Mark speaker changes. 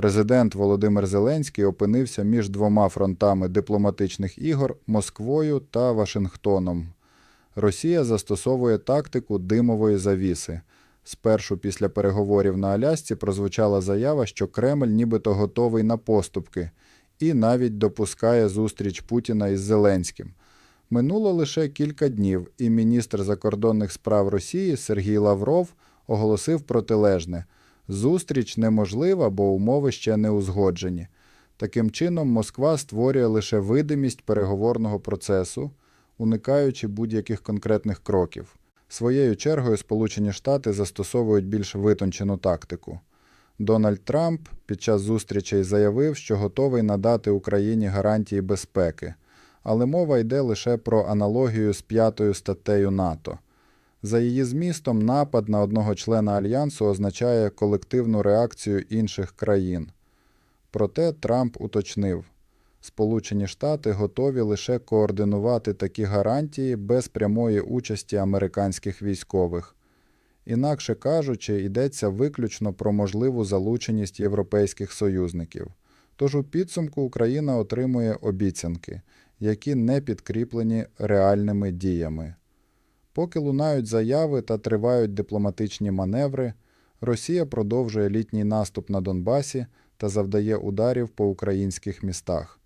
Speaker 1: Президент Володимир Зеленський опинився між двома фронтами дипломатичних ігор Москвою та Вашингтоном. Росія застосовує тактику димової завіси. Спершу після переговорів на Алясці прозвучала заява, що Кремль нібито готовий на поступки і навіть допускає зустріч Путіна із Зеленським. Минуло лише кілька днів, і міністр закордонних справ Росії Сергій Лавров оголосив протилежне: зустріч неможлива, бо умови ще не узгоджені. Таким чином, Москва створює лише видимість переговорного процесу, уникаючи будь-яких конкретних кроків. Своєю чергою Сполучені Штати застосовують більш витончену тактику. Дональд Трамп під час зустрічей заявив, що готовий надати Україні гарантії безпеки, але мова йде лише про аналогію з п'ятою статтею НАТО. За її змістом, напад на одного члена альянсу означає колективну реакцію інших країн. Проте Трамп уточнив, Сполучені Штати готові лише координувати такі гарантії без прямої участі американських військових. Інакше кажучи, йдеться виключно про можливу залученість європейських союзників. Тож у підсумку Україна отримує обіцянки, які не підкріплені реальними діями. Поки лунають заяви та тривають дипломатичні маневри, Росія продовжує літній наступ на Донбасі та завдає ударів по українських містах.